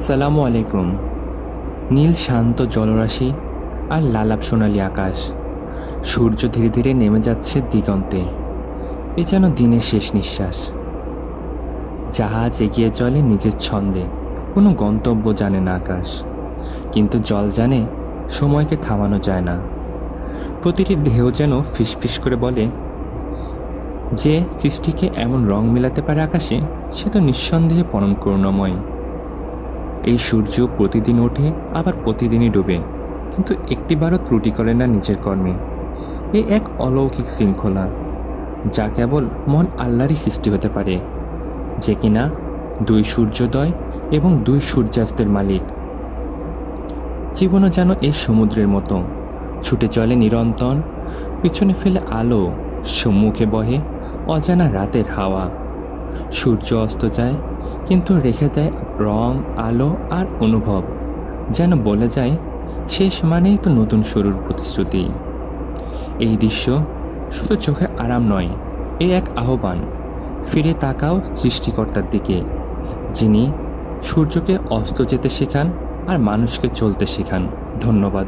আসসালামু আলাইকুম। নীল শান্ত জলরাশি আর লালাপ সোনালি আকাশ। সূর্য ধীরে ধীরে নেমে যাচ্ছে দিগন্তে। এ যেন দিনের শেষ নিঃশ্বাস। জাহাজ এগিয়ে চলে নিজের ছন্দে। কোনো গন্তব্য জানে না আকাশ। কিন্তু জল জানে সময়কে থামানো যায় না। প্রতিটি ঢেউ যেন ফিসফিস করে বলে, যে সৃষ্টিকে এমন রং মেলাতে পারে আকাশে, সে তো নিঃসন্দেহে পরম করুণাময় এই সূর্য প্রতিদিন ওঠে, আবার প্রতিদিনই ডুবে। কিন্তু একটিবারও ত্রুটি করে না নিজের কর্মে। এ এক অলৌকিক শৃঙ্খলা, যা কেবল মন আল্লাহরই সৃষ্টি হতে পারে, যে কিনা দুই সূর্যোদয় এবং দুই সূর্যাস্তের মালিক। জীবনও যেন এই সমুদ্রের মতো, ছুটে চলে নিরন্তর, পিছনে ফেলে আলো, সম্মুখে বহে অজানা রাতের হাওয়া। সূর্য অস্ত যায় কিন্তু রেখে যায় রং, আলো আর অনুভব। যেন বলে যায়, শেষ মানেই তো নতুন শুরুর প্রতিশ্রুতি। এই দৃশ্য শুধু চোখে আরাম নয়, এ এক আহ্বান। ফিরে তাকাও সৃষ্টিকর্তার দিকে, যিনি সূর্যকে অস্ত যেতে শেখান আর মানুষকে চলতে শেখান। ধন্যবাদ।